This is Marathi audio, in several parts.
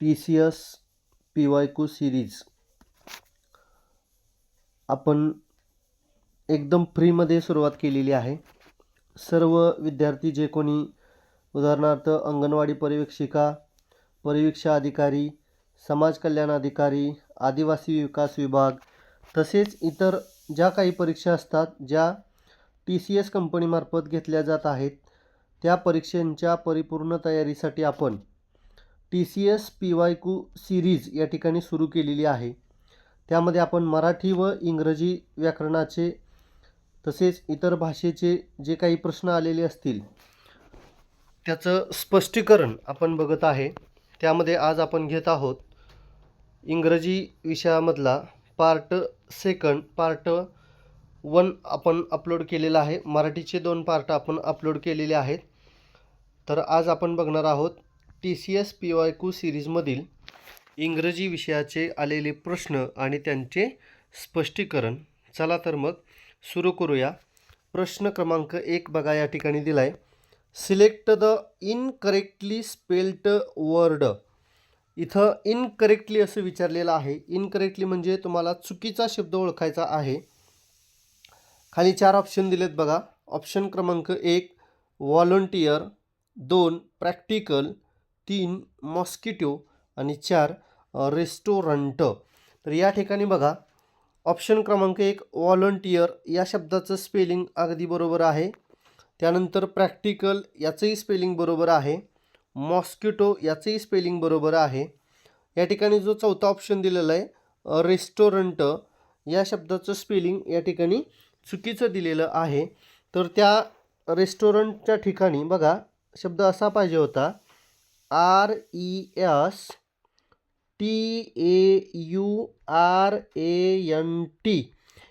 T C S P Y series आपण एकदम फ्रीमध्ये सुरुवात केलेली आहे. सर्व विद्यार्थी जे कोणी उदाहरणार्थ अंगणवाडी परिवेक्षिका परिवीक्षा अधिकारी समाज कल्याण अधिकारी आदिवासी विकास विभाग तसेच इतर ज्या काही परीक्षा असतात ज्या टी सी एस कंपनीमार्फत घेतल्या जात आहेत त्या परीक्षांच्या परिपूर्ण तयारीसाठी आपण T C S P Y Q series या ठिकाणी सुरू केलेली आहे. त्यामध्ये आपण मराठी व इंग्रजी व्याकरणाचे तसेच इतर भाषेचे जे काही प्रश्न आलेले असतील त्याचं स्पष्टीकरण आपण बघत आहे. त्यामध्ये आज आपण घेत आहोत इंग्रजी विषयामधला पार्ट सेकंड पार्ट वन आपण अपलोड केलेला आहे. मराठीचे दोन पार्ट आपण अपलोड केलेले आहेत. तर आज आपण बघणार आहोत T C S P Y Q सिरीजमधील इंग्रजी विषयाचे आलेले प्रश्न आणि त्यांचे स्पष्टीकरण. चला तर मग सुरू करूया. प्रश्न क्रमांक एक बघा या ठिकाणी दिला आहे select the incorrectly spelt word इथं इनकरेक्टली असं विचारलेलं आहे. इनकरेक्टली म्हणजे तुम्हाला चुकीचा शब्द ओळखायचा आहे. खाली चार ऑप्शन दिलेत बघा. ऑप्शन क्रमांक एक व्हॉलंटियर दोन प्रॅक्टिकल तीन मॉस्किटो आणि चार रेस्टॉरंट. तर या ठिकाणी बघा ऑप्शन क्रमांक एक व्हॉलंटियर. या शब्दाचं स्पेलिंग अगदी बरोबर आहे. त्यानंतर प्रॅक्टिकल याचंही स्पेलिंग बरोबर आहे. मॉस्किटो याचंही स्पेलिंग बरोबर आहे. या ठिकाणी जो चौथा ऑप्शन दिलेला आहे रेस्टॉरंट या शब्दाचं स्पेलिंग या ठिकाणी चुकीचं दिलेलं आहे. तर त्या रेस्टॉरंटच्या ठिकाणी बघा शब्द असा पाहिजे होता R E S T A U R A N T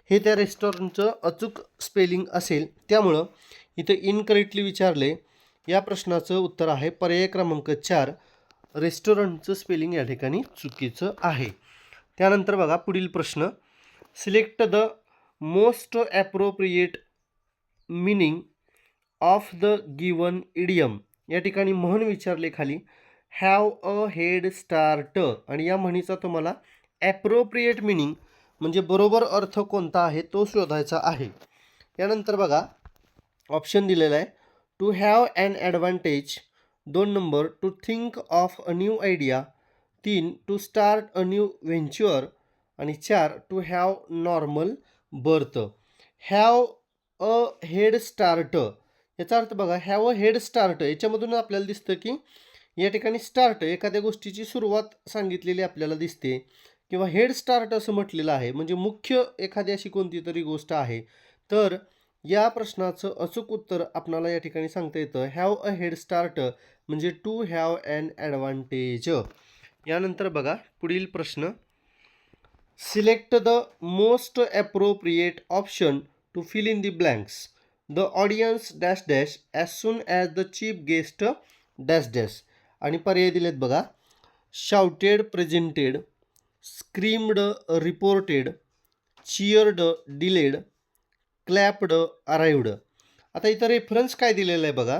हे त्या रेस्टॉरंटचं अचूक स्पेलिंग असेल. त्यामुळं इथं इनकरेक्टली विचारले. या प्रश्नाचं उत्तर आहे पर्याय क्रमांक चार. रेस्टॉरंटचं स्पेलिंग या ठिकाणी चुकीचं आहे. त्यानंतर बघा पुढील प्रश्न. Select the most appropriate meaning of the given idiom या ठिकाणी म्हण विचारले खाली हॅव अ हेड स्टार्ट आणि या म्हणीचा तुम्हाला ॲप्रोप्रिएट मिनिंग म्हणजे बरोबर अर्थ कोणता आहे तो शोधायचा आहे. यानंतर बघा ऑप्शन दिलेला आहे. टू हॅव अॅन ॲडव्हान्टेज दोन number to think of a new idea तीन to start a new venture आणि चार to have normal birth have a head start याचा अर्थ बघा हॅव अ हेड स्टार्ट याच्यामधून आपल्याला दिसतं की या ठिकाणी स्टार्ट एखाद्या गोष्टीची सुरुवात सांगितलेली आपल्याला दिसते. किंवा हेड स्टार्ट असं म्हटलेलं आहे म्हणजे मुख्य एखादी अशी कोणती तरी गोष्ट आहे. तर या प्रश्नाचं अचूक उत्तर आपणाला या ठिकाणी सांगता येतं हॅव अ हेड स्टार्ट म्हणजे टू हॅव अन ॲडव्हान्टेज यानंतर बघा पुढील प्रश्न. Select the most appropriate option to fill in the blanks the audience dash dash as soon as the chief guest dash dash. आणि पर्याय दिलेत बघा. Shouted presented screamed reported cheered delayed clapped arrived आता इथं रेफरन्स काय दिलेला आहे बघा?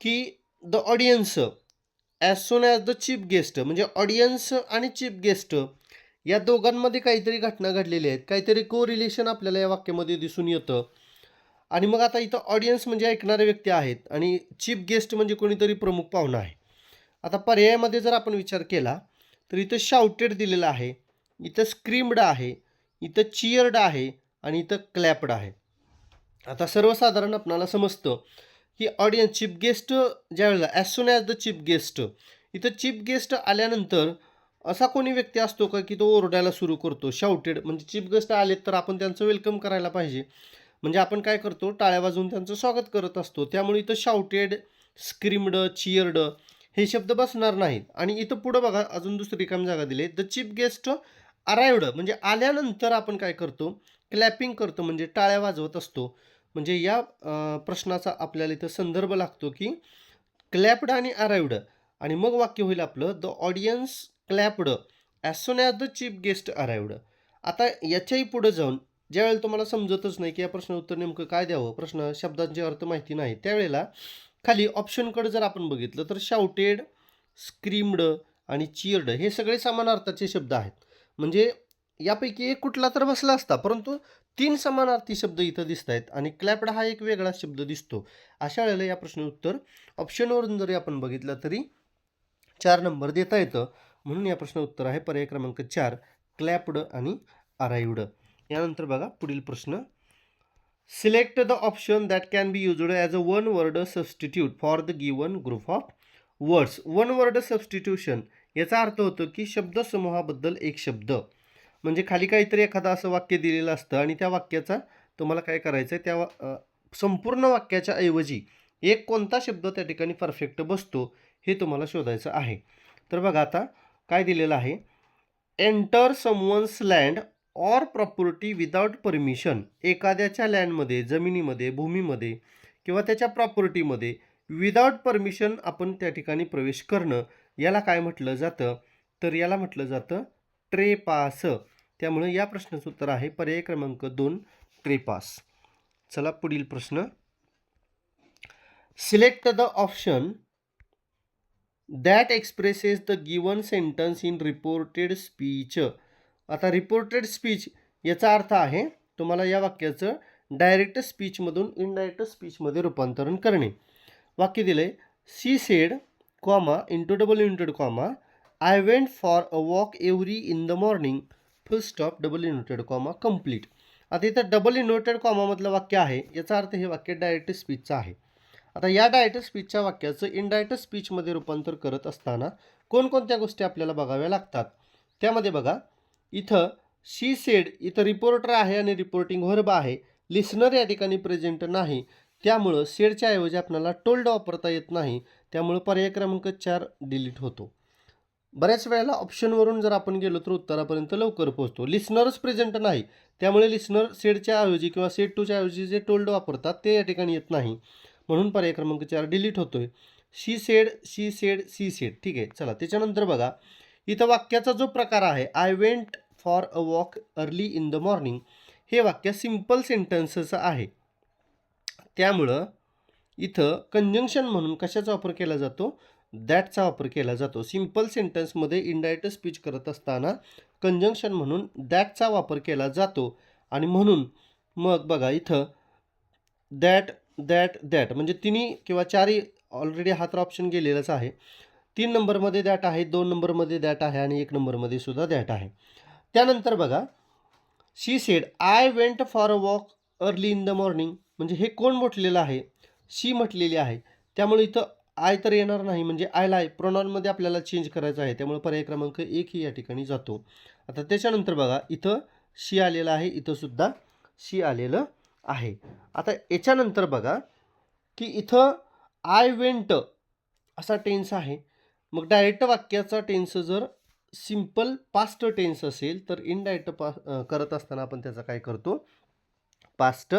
की the audience as soon as the chief guest म्हणजे ऑडियन्स आणि चीफ गेस्ट या दोघांमध्ये काहीतरी घटना घडलेल्या आहेत. काहीतरी को रिलेशन आपल्याला या वाक्यामध्ये दिसून येतं. आणि मग आता इथं ऑडियन्स म्हणजे ऐकणारे व्यक्ती आहेत आणि चीफ गेस्ट म्हणजे कोणीतरी प्रमुख पाहुणा आहे. आता पर्यायामध्ये जर आपण विचार केला तर इथं शाउटेड दिलेलं आहे इथं स्क्रीम्ड आहे इथं चिअर्ड आहे आणि इथं क्लॅप्ड आहे. आता सर्वसाधारण आपणाला समजतं की ऑडियन्स चीफ गेस्ट ज्या वेळेला as soon as the chief guest इथं चीफ गेस्ट आल्यानंतर असा कोणी व्यक्ती असतो का की तो ओरडायला सुरू करतो शाउटेड म्हणजे चीफ गेस्ट आलेत तर आपण त्यांचं वेलकम करायला पाहिजे. म्हणजे आपण काय करतो टाळ्या वाजवून त्यांचं स्वागत करत असतो. त्यामुळे इथं शाउटेड स्क्रीमड चिअर्ड हे शब्द बसणार नाहीत. आणि इथं पुढं बघा अजून दुसरी काम जागा दिली द चीफ गेस्ट अरायवड म्हणजे आल्यानंतर आपण काय करतो क्लॅपिंग करतो म्हणजे टाळ्या वाजवत असतो. म्हणजे या प्रश्नाचा आपल्याला इथं संदर्भ लागतो की क्लॅप्ड आणि अरायवड आणि मग वाक्य होईल आपलं the audience clapped as soon as the chief guest arrived आता याच्याही पुढं जाऊन ज्यावेळेला तुम्हाला समजतच नाही की या प्रश्न उत्तर नेमकं काय द्यावं प्रश्न शब्दांचे अर्थ माहिती नाही त्यावेळेला खाली ऑप्शनकडे जर आपण बघितलं तर शाउटेड स्क्रीम्ड आणि चिअर्ड हे सगळे समान अर्थाचे शब्द आहेत. म्हणजे यापैकी एक कुठला तर बसला असता परंतु तीन समानार्थी शब्द इथं दिसत आहेत आणि क्लॅप्ड हा एक वेगळा शब्द दिसतो. अशा वेळेला या प्रश्न उत्तर ऑप्शनवरून जरी आपण बघितलं तरी चार नंबर देता येतं. म्हणून या प्रश्न उत्तर आहे पर्याय क्रमांक चार क्लॅप्ड आणि अराईवड यानंतर बघा पुढील प्रश्न. Select the option that can be used as a one word substitute for the given group of words one word substitution याचा अर्थ होतो की शब्दसमूहाबद्दल एक शब्द. म्हणजे खाली काहीतरी एखादं असं वाक्य दिलेलं असतं आणि त्या वाक्याचा तुम्हाला काय करायचं आहे? त्या वा- संपूर्ण वाक्याच्या ऐवजी एक कोणता शब्द त्या ठिकाणी परफेक्ट बसतो हे तुम्हाला शोधायचं आहे. तर बघा आता काय दिलेलं आहे? Enter someone's land or property without permission एखाद्याच्या लँडमध्ये जमिनीमध्ये भूमीमध्ये किंवा त्याच्या प्रॉपर्टीमध्ये विदाउट परमिशन आपण त्या ठिकाणी प्रवेश करणं याला काय म्हटलं जातं? तर याला म्हटलं जातं ट्रेपास. त्यामुळे या प्रश्नाचं उत्तर आहे पर्याय क्रमांक दोन ट्रेपास. चला पुढील प्रश्न. Select the option that expresses the given sentence in reported speech. आता रिपोर्टेड स्पीच याचा अर्थ आहे तुम्हाला या वाक्याचं डायरेक्ट स्पीचमधून इनडायरेक्ट स्पीचमध्ये रूपांतरण करणे. वाक्य दिले she said comma into double united comma I went for a walk every in the morning full stop double inverted comma complete आता इथं डबल इन्व्हर्टेड कॉमामधलं वाक्य आहे याचा अर्थ हे वाक्य डायरेक्ट स्पीचचं आहे. आता या डायरेक्ट स्पीचच्या वाक्याचं इनडायरेक्ट स्पीचमध्ये रूपांतर करत असताना कोणकोणत्या गोष्टी आपल्याला बघाव्या लागतात? त्यामध्ये बघा इथं शी सेड इथं रिपोर्टर आहे आणि रिपोर्टिंग व्हर्ब आहे. लिसनर या ठिकाणी प्रेझेंट नाही. त्यामुळं सेडच्या ऐवजी आपल्याला टोल्ड वापरता येत नाही. त्यामुळं पर्याय क्रमांक चार डिलीट होतो. बऱ्याच वेळेला ऑप्शनवरून जर आपण गेलो तर उत्तरापर्यंत लवकर पोहोचतो. लिसनरच प्रेझेंट नाही. त्यामुळे लिसनर सेडच्या ऐवजी किंवा सेड टूच्या ऐवजी जे टोल्ड वापरतात ते या ठिकाणी येत नाही. म्हणून पर्याय क्रमांक चार डिलीट होतोय. She said she said she said ठीक आहे चला. त्याच्यानंतर बघा. इथं वाक्याचा जो प्रकार आहे I went for a walk early in the morning हे वाक्य सिंपल सेंटेन्सचं आहे. त्यामुळं इथं कंजंक्शन म्हणून कशाचा वापर केला जातो? दॅटचा वापर केला जातो. सिंपल सेंटेन्समध्ये इनडायरेक्ट स्पीच करत असताना कंजंक्शन म्हणून दॅटचा वापर केला जातो. आणि म्हणून मग बघा इथं दॅट दॅट दॅट म्हणजे तिन्ही किंवा चारही ऑलरेडी हा तर ऑप्शन गेलेलाच आहे. तीन नंबरमध्ये दॅट आहे दोन नंबरमध्ये दॅट आहे आणि एक नंबरमध्ये सुद्धा दॅट आहे. त्यानंतर बघा she said I went for a walk early in the morning म्हणजे हे कोण म्हटलेलं आहे? शी म्हटलेली आहे. त्यामुळे इथं आय तर येणार नाही म्हणजे आयला आहे. प्रोनॉनमध्ये आपल्याला चेंज करायचं आहे. त्यामुळे पर्याय क्रमांक एक ही या ठिकाणी जातो. आता त्याच्यानंतर बघा इथं शी आलेलं आहे. इथंसुद्धा शी आलेलं आहे. आता याच्यानंतर बघा की इथं आय वेंट असा टेन्स आहे. मग डायरेक्ट वाक्याचा टेन्स जर सिंपल पास्ट टेन्स असेल तर इनडायरेक्ट पा करत असताना आपण त्याचा काय करतो? पास्ट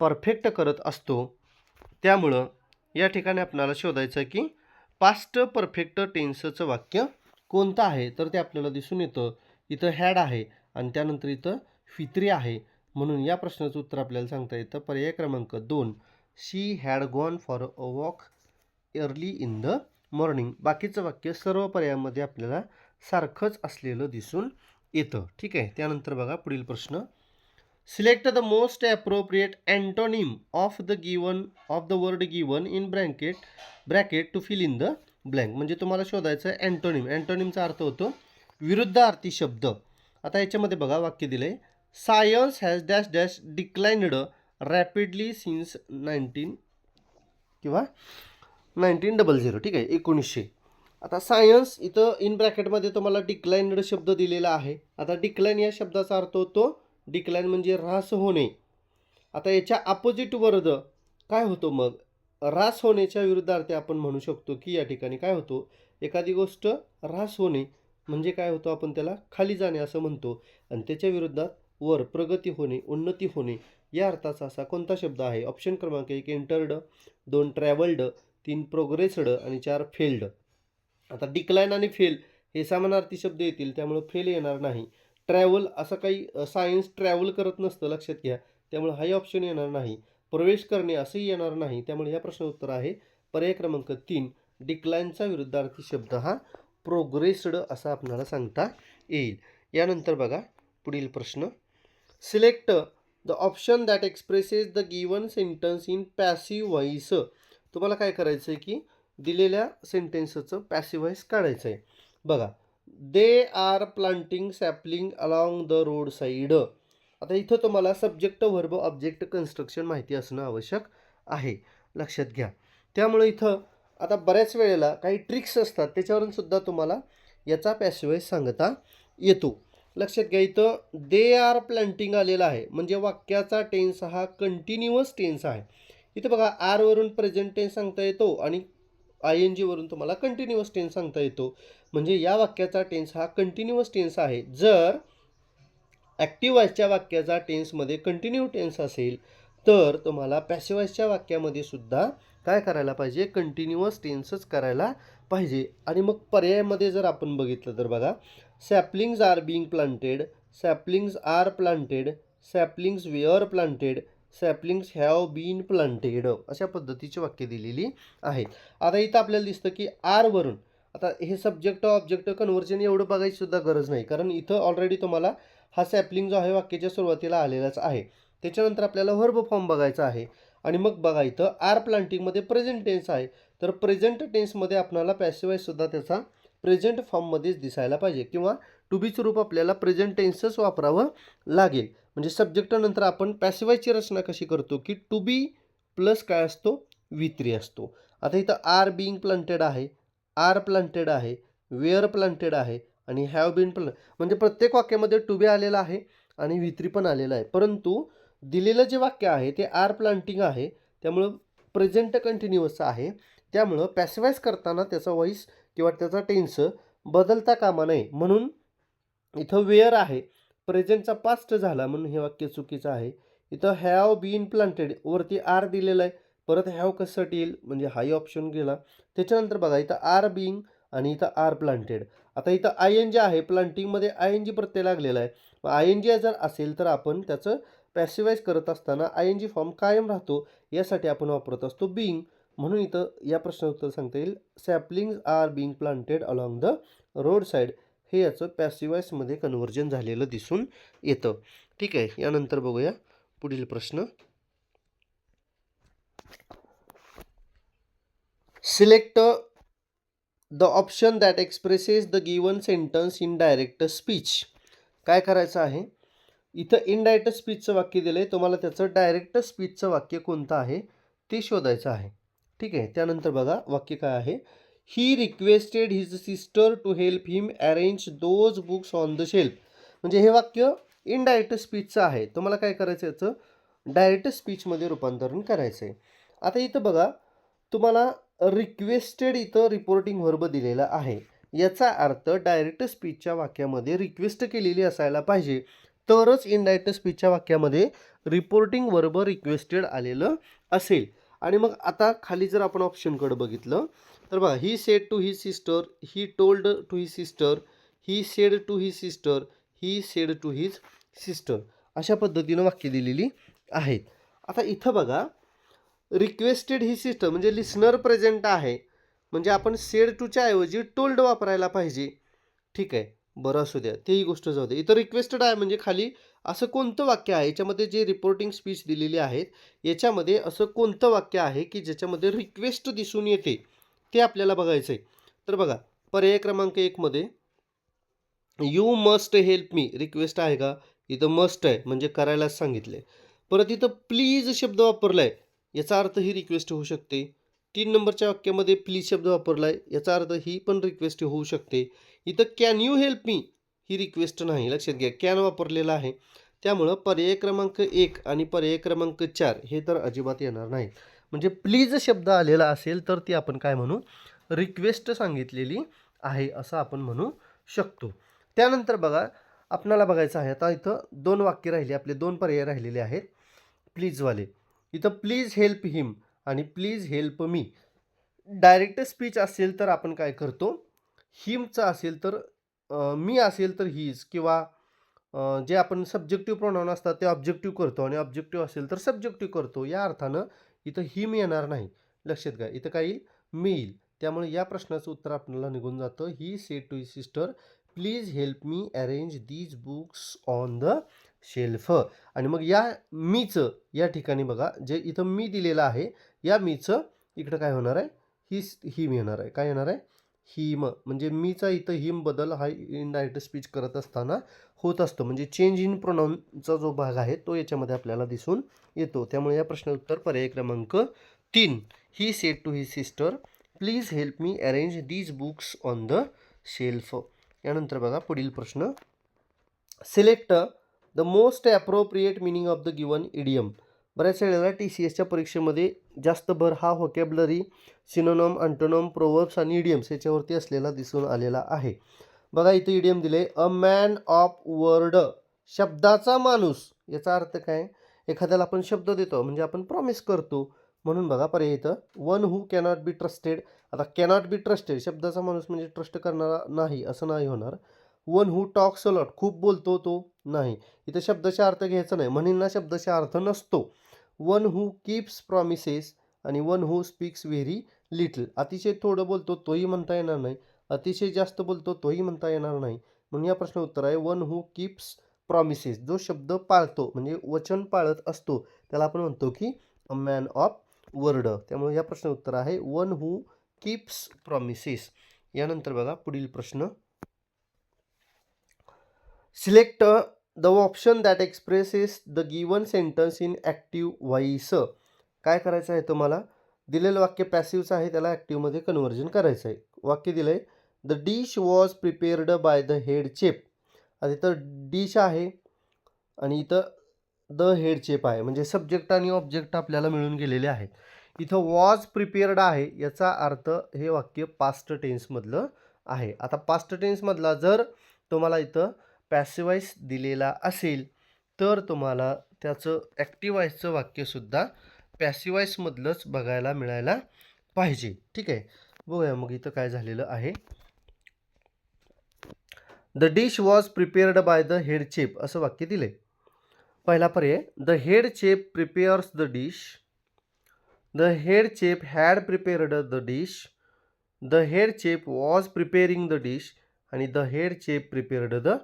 परफेक्ट करत असतो. त्यामुळं या ठिकाणी आपल्याला शोधायचं आहे की पास्ट परफेक्ट टेन्सचं वाक्य कोणतं आहे? तर ते आपल्याला दिसून येतं. इथं हॅड आहे आणि त्यानंतर इथं फित्री आहे. म्हणून या प्रश्नाचं उत्तर आपल्याला सांगता येतं. पर्याय क्रमांक दोन. She had gone for a walk early in the morning बाकीचं वाक्य सर्व पर्यायामध्ये आपल्याला सारखंच असलेलं दिसून येतं. ठीक आहे? त्यानंतर बघा पुढील प्रश्न. Select the most appropriate antonym of the given of the word given in bracket bracket to fill in the blank म्हणजे तुम्हाला शोधायचं आहे अँटोनिम अँटोनिमचा अर्थ होतो विरुद्धार्थी शब्द. आता याच्यामध्ये बघा वाक्य दिलं आहे science has dash dash declined rapidly since nineteen किंवा नाईन्टीन डबल झिरो ठीक आहे एकोणीसशे. आता सायन्स इथं इन ब्रॅकेटमध्ये तुम्हाला डिक्लाइनड शब्द दिलेला आहे. आता डिक्लाइन या शब्दाचा अर्थ होतो डिक्लाइन म्हणजे ऱ्हास होणे. आता याच्या अपोजिट वर्ध काय होतो मग? ऱ्हास होण्याच्या विरुद्धार्थी आपण म्हणू शकतो की या ठिकाणी काय होतो? एखादी गोष्ट ऱ्हास होणे म्हणजे काय होतो आपण त्याला? खाली जाणे असं म्हणतो. आणि त्याच्या विरोधात वर प्रगती होणे उन्नती होणे या अर्थाचा असा कोणता शब्द आहे? ऑप्शन क्रमांक एक एंटर्ड दोन ट्रॅव्हल्ड तीन प्रोग्रेस्ड आणि चार फेल्ड. आता डिक्लाईन आणि फेल हे समानार्थी शब्द येतील त्यामुळं फेल येणार नाही. ट्रॅव्हल असं काही सायन्स ट्रॅव्हल करत नसतं लक्षात घ्या. त्यामुळे हाही ऑप्शन येणार नाही. प्रवेश करणे असंही येणार नाही. त्यामुळे ह्या प्रश्न उत्तर आहे पर्याय क्रमांक तीन. डिक्लाईनचा विरुद्धार्थी शब्द हा प्रोग्रेस्ड असा आपल्याला सांगता येईल. यानंतर बघा पुढील प्रश्न. Select the option that expresses the given sentence in passive voice. तुम्हाला काय करायचं आहे की दिलेल्या सेंटेन्सचं पॅसिवाईज काढायचं आहे बघा they are planting sapling along the road side आता इथं तुम्हाला सब्जेक्ट व्हर्ब ऑब्जेक्ट कन्स्ट्रक्शन माहिती असणं आवश्यक आहे. लक्षात घ्या. त्यामुळे इथं आता बऱ्याच वेळेला काही ट्रिक्स असतात त्याच्यावरून सुद्धा तुम्हाला याचा पॅसिवाईज सांगता येतो. लक्षात घ्या इथं दे आर प्लांटिंग आलेला आहे. म्हणजे वाक्याचा टेन्स हा कंटिन्युअस टेन्स आहे. इथं बघा आरवरून प्रेझेंट टेन्स सांगता येतो आणि आय एन जीवरून तुम्हाला कंटिन्युअस टेन्स सांगता येतो. म्हणजे या वाक्याचा टेन्स हा कंटिन्युअस टेन्स आहे. जर ॲक्टिव्ह वाईजच्या वाक्याचा टेन्समध्ये कंटिन्यू टेन्स असेल तर तुम्हाला पॅसिवाईजच्या वाक्यामध्ये सुद्धा काय करायला पाहिजे? कंटिन्युअस टेन्सच करायला पाहिजे. आणि मग पर्यायामध्ये जर आपण बघितलं तर बघा saplings are being planted saplings are planted saplings were planted saplings have been planted अशा पद्धतीची वाक्य दिलेली आहेत. आता इथं आपल्याला दिसतं की आरवरून आता हे सब्जेक्ट ऑब्जेक्ट कन्व्हर्जन एवढं बघायची सुद्धा गरज नाही. कारण इथं ऑलरेडी तुम्हाला हा सॅपलिंग जो आहे वाक्याच्या सुरुवातीला आलेलाच आहे. त्याच्यानंतर आपल्याला व्हर्ब फॉर्म बघायचा आहे. आणि मग बघा इथं आर प्लांटिंगमध्ये प्रेझेंट टेन्स आहे. तर प्रेझेंट टेन्समध्ये आपल्याला पॅसिवाईजसुद्धा त्याचा प्रेझेंट फॉर्ममध्येच दिसायला पाहिजे. किंवा टू बीचं रूप आपल्याला प्रेझेंट टेन्सच वापरावं लागेल. म्हणजे सब्जेक्टनंतर आपण पॅसिवायची रचना कशी करतो की टू बी प्लस काय असतो? व्ही थ्री असतो. आता इथं आर बिंग प्लांटेड आहे. आर प्लांटेड आहे. वेअर प्लांटेड आहे. आणि हॅव बीन प्ल म्हणजे प्रत्येक वाक्यामध्ये टू बी आलेला आहे आणि व्ही थ्री पण आलेला आहे. परंतु दिलेलं जे वाक्य आहे ते आर प्लांटिंग आहे. त्यामुळं प्रेझेंट कंटिन्युअस आहे. त्यामुळं पॅसिवाईज करताना त्याचा व्हॉईस किंवा त्याचा टेन्स बदलता कामा नये. म्हणून इथं वेअर आहे. प्रेझेंटचा पास्ट झाला म्हणून हे वाक्य चुकीचं आहे. इथं हॅव बीन प्लांटेड वरती आर दिलेलं आहे. परत हॅव कशासाठी येईल? म्हणजे हाय ऑप्शन गेला. त्याच्यानंतर बघा इथं आर बिंग आणि इथं आर प्लांटेड आता इथं आय एन जी आहे प्लांटिंगमध्ये आय एन जी प्रत्यय लागलेला आहे. मग आय एन जी जर असेल तर आपण त्याचं पॅसिवाईज करत असताना आय एन जी फॉर्म कायम राहतो. यासाठी आपण वापरत असतो बिंग म्हणून इथं या प्रश्नाचं उत्तर सांगता येईल. Saplings are being planted along the road side हे याचं पॅसिवाईजमध्ये कन्व्हर्जन झालेलं दिसून येतं. ठीक आहे यानंतर बघूया पुढील प्रश्न. Select the option that expresses the given sentence in direct speech काय करायचं आहे? इथं इनडायरेक्ट स्पीचचं वाक्य दिलं आहे तुम्हाला त्याचं डायरेक्ट स्पीचचं वाक्य कोणतं आहे? ते शोधायचं आहे. ठीक आहे त्यानंतर बघा वाक्य काय आहे. He requested his sister to help him arrange those books on the shelf म्हणजे हे वाक्य इनडायरेक्ट स्पीचचं आहे. तुम्हाला काय करायचं याचं? डायरेक्ट स्पीचमध्ये रूपांतरण करायचं आहे आता इथं बघा तुम्हाला रिक्वेस्टेड इथं रिपोर्टिंग व्हर्ब दिलेला आहे. याचा अर्थ डायरेक्ट स्पीचच्या वाक्यामध्ये रिक्वेस्ट केलेली असायला पाहिजे. तरच इनडायरेक्ट स्पीचच्या वाक्यामध्ये रिपोर्टिंग वर्ब रिक्वेस्टेड आलेलं असेल. आणि मग आता खाली जर आपण ऑप्शनकडे बघितलं तर बघा he said to he sister he told to he sister he said to he sister he said to his sister अशा पद्धतीनं वाक्य दिलेली आहेत. आता इथं बघा रिक्वेस्टेड ही सिस्टर म्हणजे लिस्नर प्रेझेंट आहे. म्हणजे आपण सेड टूच्या ऐवजी टोल्ड वापरायला पाहिजे. ठीक आहे? बरं असू द्या. तेही गोष्ट जाऊ दे. इथं रिक्वेस्टेड आहे म्हणजे खाली असं कोणतं वाक्य आहे? याच्यामध्ये जे रिपोर्टिंग स्पीच दिलेली आहेत याच्यामध्ये असं कोणतं वाक्य आहे की ज्याच्यामध्ये रिक्वेस्ट दिसून येते? ते आपल्याला बघायचं आहे तर बघा पर्याय क्रमांक एकमध्ये you must help me request आहे का? इथं मस्ट आहे म्हणजे करायलाच सांगितले परत इथं प्लीज शब्द वापरला आहे याचा अर्थ ही रिक्वेस्ट होऊ शकते. तीन नंबरच्या वाक्यामध्ये प्लीज शब्द वापरला आहे याचा अर्थ ही पण रिक्वेस्ट होऊ शकते. इथं कॅन यू हेल्प मी ही रिक्वेस्ट नाही लक्षात घ्या कॅन वापरलेला आहे. त्यामुळं पर्याय क्रमांक एक आणि पर्याय क्रमांक चार हे तर अजिबात येणार नाहीत. म्हणजे प्लीज शब्द आलेला असेल तर ती आपण काय म्हणू? रिक्वेस्ट सांगितलेली आहे असं आपण म्हणू शकतो. त्यानंतर बघा आपणाला बघायचं आहे आता इथं दोन वाक्य राहिले आपले दोन पर्याय राहिलेले आहेत. प्लीजवाले इथं प्लीज हेल्प हिम आणि please help me direct speech असेल तर आपण काय करतो? हिमचं असेल तर मी असेल तर हीज किंवा जे आपण सब्जेक्टिव्ह प्रोनाऊन असतात ते ऑब्जेक्टिव्ह करतो आणि ऑब्जेक्टिव्ह असेल तर सब्जेक्टिव्ह करतो. या अर्थानं इथं हिम येणार नाही. लक्षात घ्या इथं काय येईल? मी येईल. त्यामुळे या प्रश्नाचं उत्तर आपल्याला निघून जातं. He said to sister please help me arrange these books on the shelf. आणि मग या मीचं या ठिकाणी बघा जे इथं मी दिलेलं आहे या मीचं इकडं काय होणार आहे? ही हिम येणार आहे. काय येणार आहे? हिम म्हणजे मीचा इथं हिम बदल हा इनडायरेक्ट स्पीच करत असताना होत असतो. म्हणजे चेंज इन प्रोनाऊनचा जो भाग आहे तो याच्यामध्ये आपल्याला दिसून येतो. त्यामुळे या प्रश्न उत्तर पर्याय क्रमांक तीन. He said to his sister please help me arrange these books on the shelf यानंतर बघा पुढील प्रश्न. Select the most appropriate meaning of the given idiom बऱ्याच वेळेला टी सी एसच्या परीक्षेमध्ये जास्त भर हा व्होकॅबलरी सिनोनॉम अँटोनॉम प्रोवर्ब्स आणि इडियम्स याच्यावरती असलेला दिसून आलेला आहे. बघा इथे इडियम दिले अ मॅन ऑफ वर्ड शब्दाचा माणूस. याचा अर्थ काय? एखाद्याला आपण शब्द देतो म्हणजे आपण प्रॉमिस करतो. म्हणून बघा पर्याय इथं one who cannot be trusted आता कॅनॉट बी ट्रस्टेड शब्दाचा माणूस म्हणजे ट्रस्ट करणारा नाही असं नाही होणार. वन हू टॉक्स अलॉट खूप बोलतो तो नाही. इथं शब्दाचा अर्थ घ्यायचा नाही. म्हणींना शब्दाचा अर्थ नसतो. वन हू कीप्स प्रॉमिसेस आणि one who speaks very little अतिशय थोडं बोलतो तोही म्हणता येणार नाही. अतिशय जास्त बोलतो तोही म्हणता येणार नाही. म्हणून या प्रश्न उत्तर आहे वन हू कीप्स प्रॉमिसेस जो शब्द पाळतो म्हणजे वचन पाळत असतो त्याला आपण म्हणतो की अ मॅन ऑफ वर्ड त्यामुळे या प्रश्न उत्तर आहे वन हू कीप्स प्रॉमिसेस यानंतर बघा पुढील प्रश्न. Select the option that expresses the given sentence in active voice काय करायचं आहे तुम्हाला? दिलेलं वाक्य पॅसिवचं आहे त्याला ॲक्टिव्हमध्ये कन्व्हर्जन करायचं आहे. वाक्य दिलं आहे the dish was prepared by the head chef आता इथं डिश आहे आणि इथं द हेड चेप आहे. म्हणजे सब्जेक्ट आणि ऑब्जेक्ट आपल्याला मिळून गेलेले आहेत. इथं वॉज प्रिपेअर्ड आहे याचा अर्थ हे वाक्य पास्ट टेन्समधलं आहे. आता पास्ट टेन्समधला जर तुम्हाला इथं पॅसिवाईस दिलेला असेल तर तुम्हाला त्याचं ॲक्टिवाईजचं वाक्यसुद्धा पॅसिवाईसमधलंच बघायला मिळायला पाहिजे. ठीक आहे? बघूया मग इथं काय झालेलं आहे. The dish was prepared by the head chef असं वाक्य दिलं आहे पहिला पर्याय the head chef prepares the dish the head chef had prepared the dish the head chef was preparing the dish आणि the head chef prepared the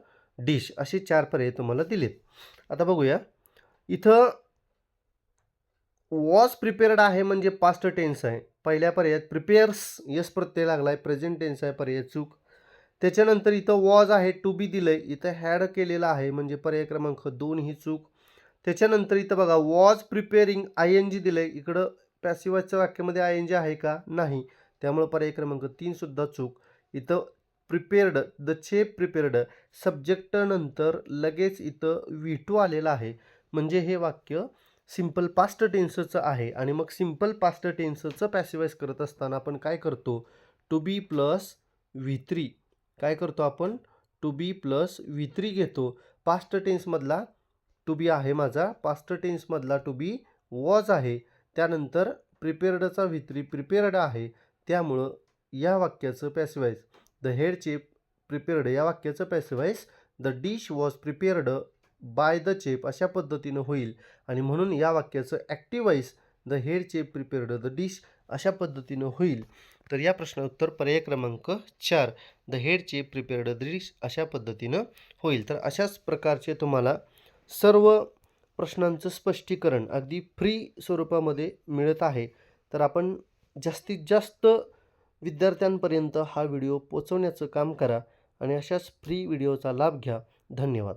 dish असे चार पर्याय तुम्हाला दिलेत. आता बघूया. इथं वॉज प्रिपेअर्ड आहे म्हणजे पास्ट टेन्स आहे. पहिल्या पर्यायात प्रिपेअर्स यस प्रत्यय लागला आहे प्रेझेंट टेन्स आहे पर्याय चूक. त्याच्यानंतर इथं वॉज आहे टू बी दिलं आहे इथं हॅड केलेलं आहे म्हणजे पर्याय क्रमांक दोन ही चूक. त्याच्यानंतर इथं बघा was preparing I N G दिलं आहे इकडं पॅसिवाच्या वाक्यामध्ये आय एन जी आहे का? नाही. त्यामुळं पर्याय क्रमांक तीनसुद्धा चूक. इथं prepared the chef prepared subject नंतर लगेच इथं व्ही टू आलेलं आहे. म्हणजे हे वाक्य सिंपल पास्ट टेन्सचं आहे. आणि मग सिंपल पास्ट टेन्सचं पॅसिवाईज करत असताना आपण काय करतो? To be plus V three काय करतो आपण? To be plus V three घेतो. पास्ट टेन्समधला टू बी आहे माझा. पास्ट टेन्समधला टू बी वॉज आहे. त्यानंतर प्रिपेअर्डचा व्ही थ्री प्रिपेअर्ड आहे. त्यामुळं या वाक्याचं passivise the head chef prepared या वाक्याचं passive voice the dish was prepared by the chef अशा पद्धतीनं होईल. आणि म्हणून या वाक्याचं active voice the head chef prepared the dish अशा पद्धतीनं होईल. तर या प्रश्न उत्तर पर्याय क्रमांक चार the head chef prepared the dish अशा पद्धतीनं होईल. तर अशाच प्रकारचे तुम्हाला सर्व प्रश्नांचं स्पष्टीकरण अगदी फ्री स्वरूपामध्ये मिळत आहे. तर आपण जास्तीत जास्त विद्यार्थ्यांपर्यंत हा व्हिडिओ पोचवण्याचं काम करा आणि अशाच फ्री व्हिडिओचा लाभ घ्या. धन्यवाद.